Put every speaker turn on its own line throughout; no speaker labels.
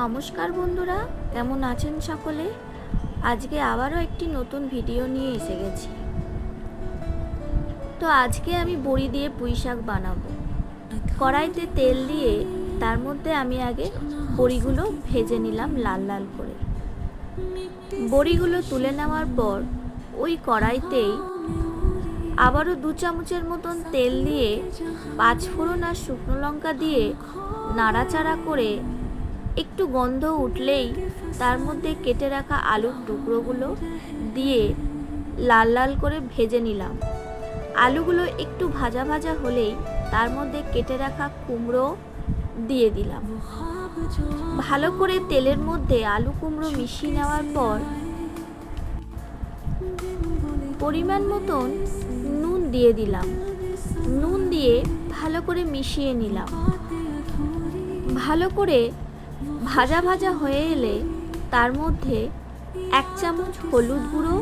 নমস্কার বন্ধুরা, কেমন আছেন সকলে? আজকে আবারও একটি নতুন ভিডিও নিয়ে এসে গেছি। তো আজকে আমি বড়ি দিয়ে পুঁই শাক বানাবো। কড়াইতে তেল দিয়ে তার মধ্যে আমি আগে বড়িগুলো ভেজে নিলাম লাল লাল করে। বড়িগুলো তুলে নেওয়ার পর ওই কড়াইতেই আবারও দু চামচের মতন তেল দিয়ে পাঁচ ফোড়ন আর শুকনো লঙ্কা দিয়ে নাড়াচাড়া করে একটু গন্ধ উঠলেই তার মধ্যে কেটে রাখা আলুর টুকরোগুলো দিয়ে লাল লাল করে ভেজে নিলাম। আলুগুলো একটু ভাজা ভাজা হলেই তার মধ্যে কেটে রাখা কুমড়ো দিয়ে দিলাম। ভালো করে তেলের মধ্যে আলু কুমড়ো মিশিয়ে নেওয়ার পর পরিমাণ মতন নুন দিয়ে দিলাম। নুন দিয়ে ভালো করে মিশিয়ে নিলাম। ভালো করে ভাজা ভাজা হয়ে এলে তার মধ্যে এক চামচ হলুদ গুঁড়ো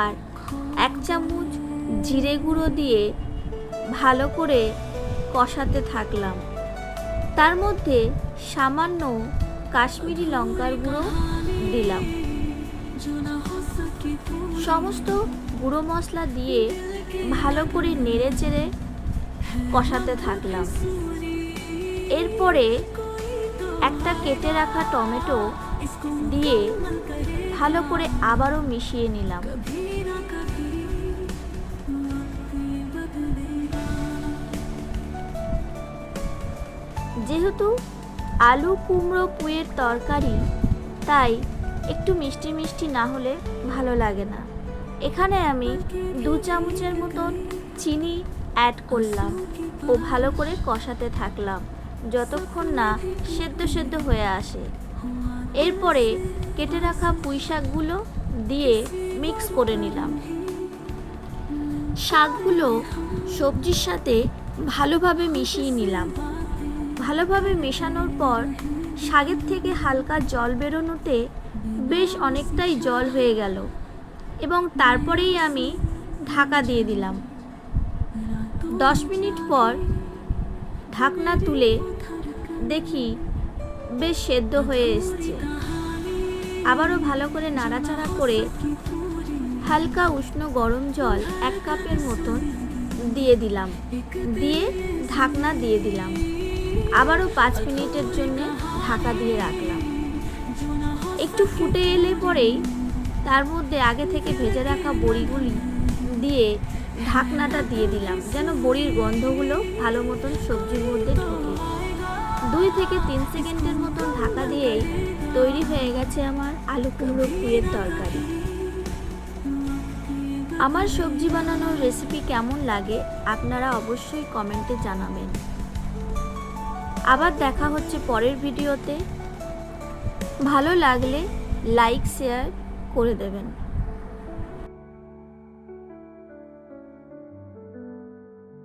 আর এক চামচ জিরে গুঁড়ো দিয়ে ভালো করে কষাতে থাকলাম। তার মধ্যে সামান্য কাশ্মীরি লঙ্কার গুঁড়ো দিলাম। সমস্ত গুঁড়ো মশলা দিয়ে ভালো করে নেড়ে চেড়ে কষাতে থাকলাম। এরপরে একটা কেটে রাখা টমেটো দিয়ে ভালো করে আবারও মিশিয়ে নিলাম। যেহেতু আলু কুমড়ো পুয়ের তরকারি, তাই একটু মিষ্টি মিষ্টি না হলে ভালো লাগে না। এখানে আমি দু চামচের মতন চিনি অ্যাড করলাম ও ভালো করে কষাতে থাকলাম। যতক্ষণ না সেদ্ধ সেদ্ধ হয়ে আসে। এরপরে কেটে রাখা পুঁই শাকগুলো দিয়ে মিক্স করে নিলাম। শাকগুলো সবজির সাথে ভালোভাবে মিশিয়ে নিলাম। ভালোভাবে মেশানোর পর শাকের থেকে হালকা জল বেরোনোতে বেশ অনেকটাই জল হয়ে গেল এবং তারপরেই আমি ঢাকা দিয়ে দিলাম। দশ মিনিট পর ঢাকনা তুলে দেখি বেশ সেদ্ধ হয়ে এসছে। আবারও ভালো করে নাড়াচাড়া করে হালকা উষ্ণ গরম জল এক কাপের মতন দিয়ে দিলাম। দিয়ে ঢাকনা দিয়ে দিলাম। আবারও পাঁচ মিনিটের জন্য ঢাকা দিয়ে রাখলাম। একটু ফুটে এলে পরেই তার মধ্যে আগে থেকে ভেজে রাখা বড়িগুলি দিয়ে ঢাকনাটা দিয়ে দিলাম, যেন বড়ির গন্ধগুলো ভালো মতন সবজির মধ্যে ঢোকে। দুই থেকে তিন সেকেন্ডের মতন ঢাকা দিয়েই তৈরি হয়ে গেছে আমার আলু কুমড়ো পুয়ের তরকারি। আমার সবজি বানানোর রেসিপি কেমন লাগে আপনারা অবশ্যই কমেন্টে জানাবেন। আবার দেখা হচ্ছে পরের ভিডিওতে। ভালো লাগলে লাইক শেয়ার করে দেবেন।